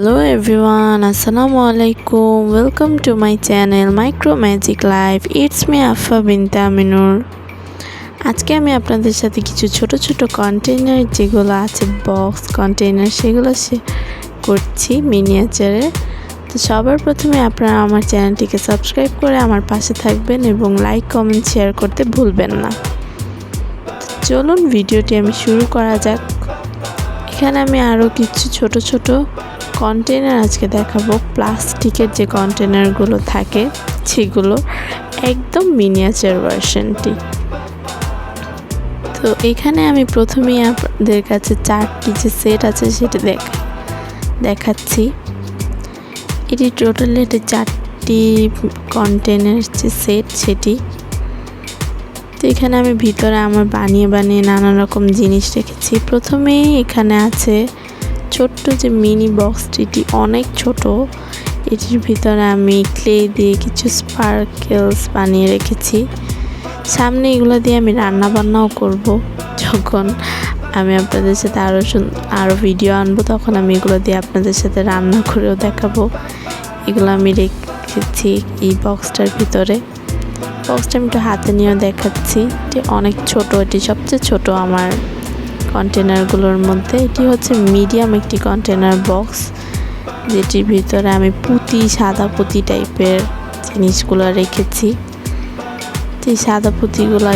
Hello everyone, Assalamu alaikum. Welcome to my channel Micro Magic Life. It's me Afa বিনতে আমিনুর আজকে আমি আপনাদের সাথে কিছু ছোট ছোট কন্টেনার যেগুলো আছে বক্স কন্টেনার সেগুলো করছি মিনিয়েচারে তো সবার প্রথমে আপনারা আমার চ্যানেলটিকে সাবস্ক্রাইব করে আমার পাশে থাকবেন এবং লাইক কমেন্ট শেয়ার করতে ভুলবেন না চলুন ভিডিওটি আমি শুরু করা যাক এখানে আমি আরও কিছু ছোট ছোট কন্টেনার আজকে দেখাবো। প্লাস্টিকের যে কন্টেনারগুলো থাকে, সেগুলো একদম মিনিয়েচার ভার্সনটি তো এখানে আমি প্রথমেই আপনাদের কাছে চারটি যে সেট আছে সেটা দেখ দেখাচ্ছি। এটি টোটালি এটি চারটি কন্টেনার যে সেট সেটি। তো এখানে আমি ভিতরে আমার বানিয়ে বানিয়ে নানা রকম জিনিস রেখেছি। প্রথমেই এখানে আছে ছোট্ট যে মিনি বক্সটি অনেক ছোট, এটির ভিতরে আমি ক্লে দিয়ে কিছু স্পার্কেলস বানিয়ে রেখেছি। সামনে এগুলো দিয়ে আমি রান্না বান্নাও করব। যখন আমি আপনাদের সাথে আরও আরও ভিডিও আনব, তখন আমি এগুলো দিয়ে আপনাদের সাথে রান্না করেও দেখাবো। এগুলো আমি রেখেছি এই বক্সটার ভিতরে। বক্সটা আমি একটু হাতে নিয়েও দেখাচ্ছি। এটি অনেক ছোট, এটি সবচেয়ে ছোট আমার কন্টেনারগুলোর মধ্যে, এটি হচ্ছে মিডিয়াম একটি কন্টেনার বক্স যেটির ভিতরে আমি পুঁতি, সাদা পুঁতি টাইপের জিনিসগুলো রেখেছি। এই সাদা পুঁতিগুলো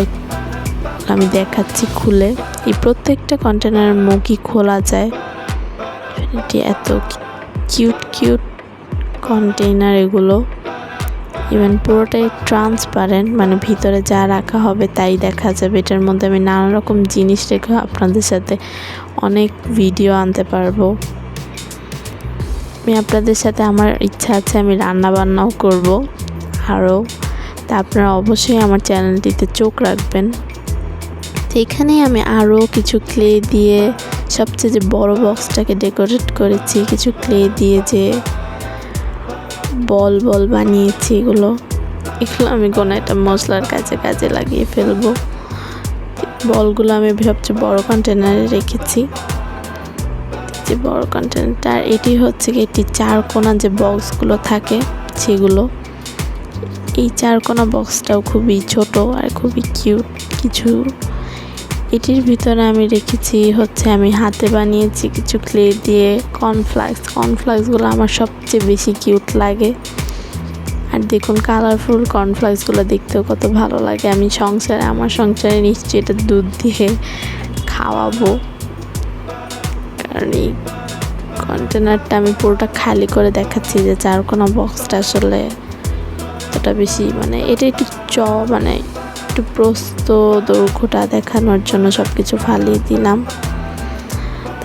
আমি দেখাচ্ছি খুলে, এই প্রত্যেকটা কন্টেনারের মুখই খোলা যায়। এটি এত কিউট কিউট কন্টেইনার এগুলো। ইভেন পুরোটাই ট্রান্সপারেন্ট মানে ভিতরে যা রাখা হবে তাই দেখা যাবে। এটার মধ্যে আমি নানা রকম জিনিস রেখে আপনাদের সাথে অনেক ভিডিও আনতে পারব। আমি আপনাদের সাথে আমার ইচ্ছা আছে আমি রান্না বান্নাও করব আরও। তা আপনারা অবশ্যই আমার চ্যানেলটিতে চোখ রাখবেন। এখানেই আমি আরও কিছু ক্লে দিয়ে সবচেয়ে যে বড় বক্সটাকে ডেকোরেট করেছি, কিছু ক্লে দিয়ে যে বল বল বানিয়েছি এগুলো। এগুলো আমি কোনো একটা মশলার কাছে কাজে লাগিয়ে ফেলব। বলগুলো আমি সবচেয়ে বড় কন্টেনারে রেখেছি। যে বড় কন্টেনারটা এটি হচ্ছে কি এটি চার কোনা যে বক্সগুলো থাকে সেগুলো। এই চার কোনা বক্সটাও খুবই ছোট আর খুবই কিউট কিছু এটির ভিতরে আমি রেখেছি হচ্ছে আমি হাতে বানিয়েছি কিছু ক্লে দিয়ে কর্নফ্লাক্স কর্নফ্লাক্সগুলো আমার সবচেয়ে বেশি কিউট লাগে। আর দেখুন কালারফুল কর্নফ্লাক্সগুলো দেখতেও কত ভালো লাগে। আমি সংসারে, আমার সংসারে নিশ্চয়ই এটা দুধ দিয়ে খাওয়াবো। কারণ এই কন্টেনারটা আমি পুরোটা খালি করে দেখাচ্ছি যে চার কোনো বক্সটা আসলে অতটা বেশি মানে এটা একটু চ মানে একটু প্রস্ত দৈর্ঘ্যটা দেখানোর জন্য সব কিছু ফালিয়ে দিলাম।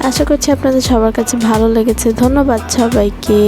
আশা করছি আপনাদের সবার কাছে ভালো লেগেছে। ধন্যবাদ সবাইকে।